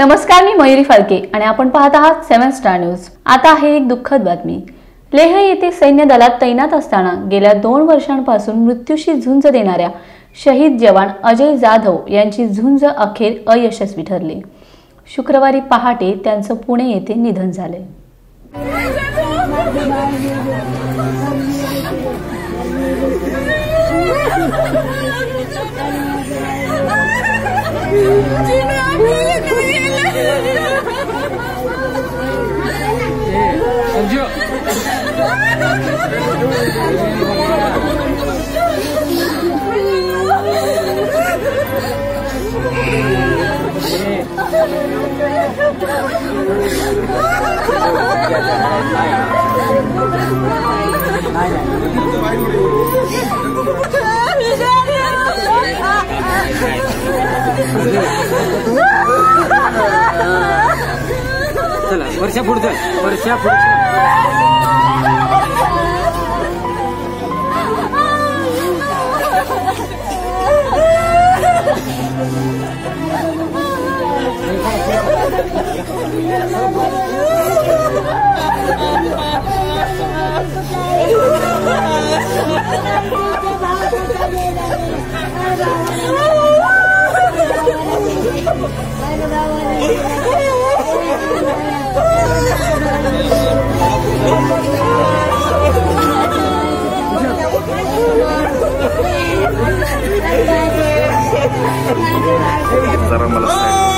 नमस्कार मी मयुरी फाळके आणि आपण पाहत आहात सेव्हन स्टार न्यूज. आता आहे एक दुःखद बातमी. लेह येथे सैन्य दलात तैनात असताना गेल्या दोन वर्षांपासून मृत्यूशी झुंज देणाऱ्या शहीद जवान अजय जाधव यांची झुंज अखेर अयशस्वी ठरली. शुक्रवारी पहाटे त्यांचं पुणे येथे निधन झाले. चला वर्षा पुढचं वर्षा पुढचं. sekarang malas saya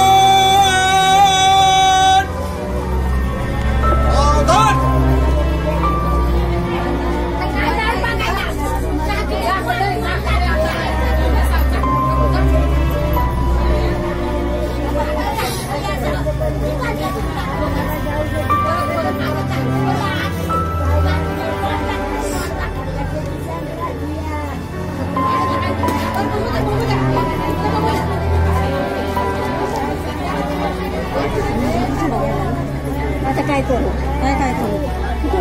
タイト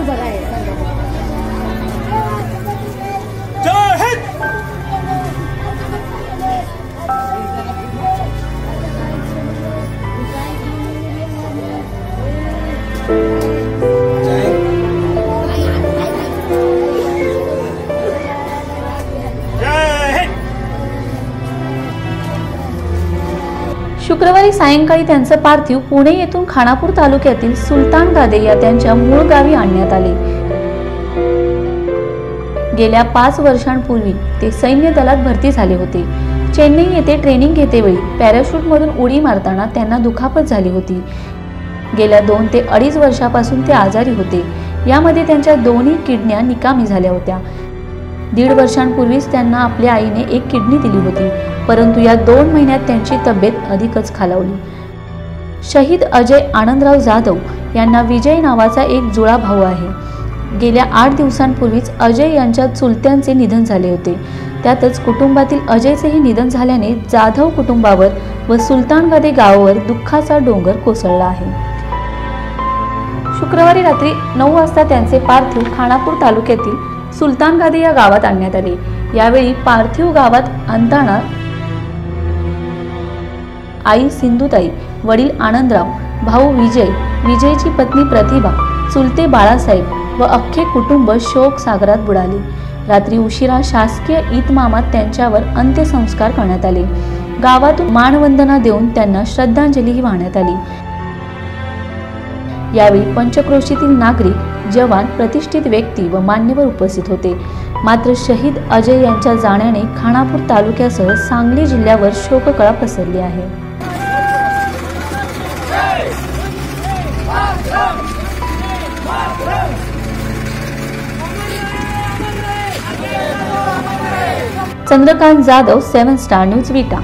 うじゃないか शुक्रवारी सायंकाळी त्यांचं पार्थिव पुणे येथून खानापूर तालुक्यातील सुलतान गादे या त्यांच्या मूळ गावी आणण्यात आले. गेल्या पाच वर्षांपूर्वी ते सैन्य दलात भरती झाले होते. चेन्नई येथे ट्रेनिंग घेतेवेळी पॅराशूटमधून उडी मारताना त्यांना दुखापत झाली होती. गेल्या दोन ते अडीच वर्षापासून ते आजारी होते. यामध्ये त्यांच्या दोन्ही किडन्या निकामी झाल्या होत्या. दीड वर्षांपूर्वीच त्यांना आपल्या आईने एक किडनी दिली होती. परंतु या दोन महिन्यात त्यांची तब्येत अधिकच खालावली. शहीद अजय आनंदराव जाधव यांना विजय नावाचा एक जुळा भाऊ आहे. गेल्या आठ दिवसांपूर्वीच अजय यांच्या चुलत्यांचे निधन झाले होते. त्यातच कुटुंबातील अजयचेही निधन झाल्याने जाधव कुटुंबावर व सुलतानगादे गावावर दुःखाचा डोंगर कोसळला आहे. शुक्रवारी रात्री नऊ वाजता त्यांचे पार्थिव खानापूर तालुक्यातील सुलतानगादे या गावात आणण्यात आले. यावेळी पार्थिव गावात आणताना आई सिंधुताई वडील आनंदराव भाऊ विजय विजयची पत्नी प्रतिभा चुलते बाळासाहेब व अख्खे कुटुंब शोक सागरात बुडाले. रात्री उशिरा शासकीय इतमामात त्यांच्यावर अंत्यसंस्कार करण्यात आले. गावातून मानवंदना देऊन त्यांना श्रद्धांजलीही वाहण्यात आली. यावेळी पंचक्रोशीतील नागरिक जवान प्रतिष्ठित व्यक्ती व मान्यवर उपस्थित होते. मात्र शहीद अजय यांच्या जाण्याने खानापूर तालुक्यासह सांगली जिल्ह्यावर शोककळा पसरली आहे. Chandrakant Jadhav seven star news Vita.